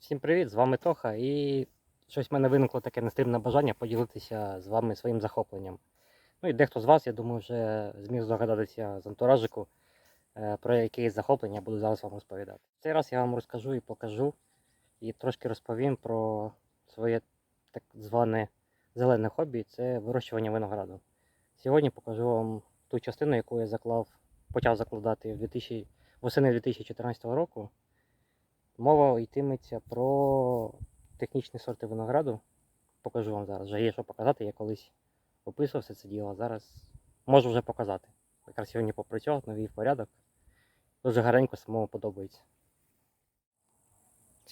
Всім привіт, з вами Тоха, і щось в мене виникло таке нестримне бажання поділитися з вами своїм захопленням. Ну і дехто з вас, я думаю, вже зміг здогадатися з антуражику, е, про яке захоплення я буду зараз вам розповідати. В цей раз я вам розкажу і покажу, і трошки розповім про своє так зване зелене хобі це вирощування винограду. Сьогодні покажу вам ту частину, яку я заклав, почав закладати в 2000, восени 2014 року. Мова йтиметься про технічні сорти винограду. Покажу вам зараз. Вже є що показати, я колись описував все це діло. Зараз можу вже показати. Якраз сьогодні попрацював, навів порядок. Дуже гарненько самому подобається.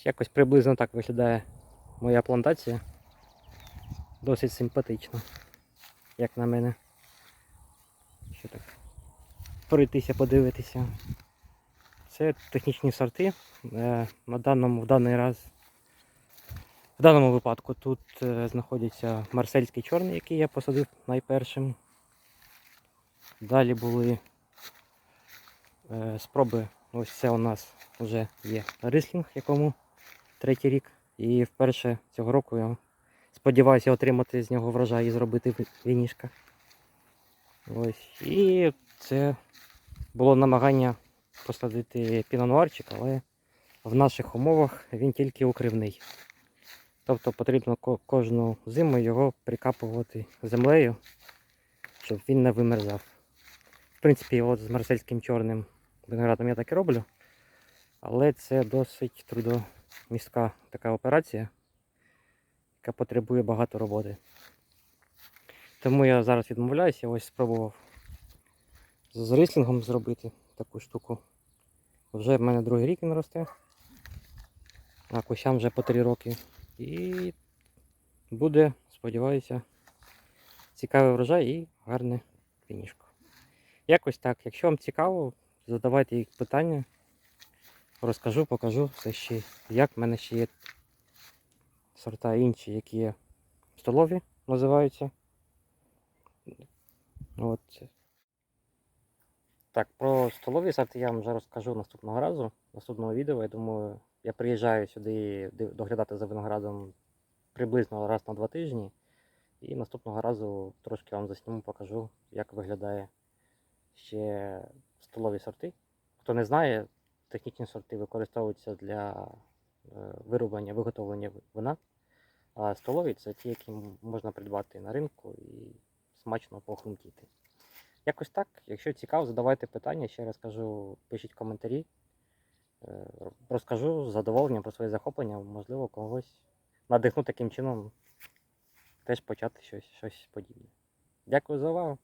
Якось приблизно так виглядає моя плантація. Досить симпатично, як на мене. Що так? Пройтися, подивитися. Це технічні сорти. Е, На даному, в даний раз, в даному випадку тут е, знаходиться марсельський чорний, який я посадив найпершим. Далі були е, спроби. Ось це у нас вже є рислінг, якому третій рік. І вперше цього року я сподіваюся отримати з нього врожай і зробити вінішка. Ось. І це було намагання посадити пінонуарчик, але в наших умовах він тільки укривний. Тобто потрібно кожну зиму його прикапувати землею, щоб він не вимерзав. В принципі, от з марсельським чорним виноградом я так і роблю. Але це досить трудомістка така операція, яка потребує багато роботи. Тому я зараз відмовляюся, ось спробував з рислінгом зробити таку штуку. Вже в мене другий рік він росте. А кущам вже по 3 роки. І буде, сподіваюся, цікавий врожай і гарне фінішко. Якось так. Якщо вам цікаво, задавайте їх питання. Розкажу, покажу все ще, як в мене ще є сорта інші, які є столові, називаються. От. Так, про столові сорти я вам вже розкажу наступного разу, наступного відео. Я думаю, я приїжджаю сюди доглядати за виноградом приблизно раз на два тижні. І наступного разу трошки вам засніму, покажу, як виглядає ще столові сорти. Хто не знає, технічні сорти використовуються для е, вироблення, виготовлення вина. А столові це ті, які можна придбати на ринку і смачно похрумтіти. Якось так. Якщо цікаво, задавайте питання, ще раз кажу, пишіть коментарі. Е, Розкажу з задоволенням про своє захоплення, можливо, когось надихну таким чином теж почати щось, щось подібне. Дякую за увагу.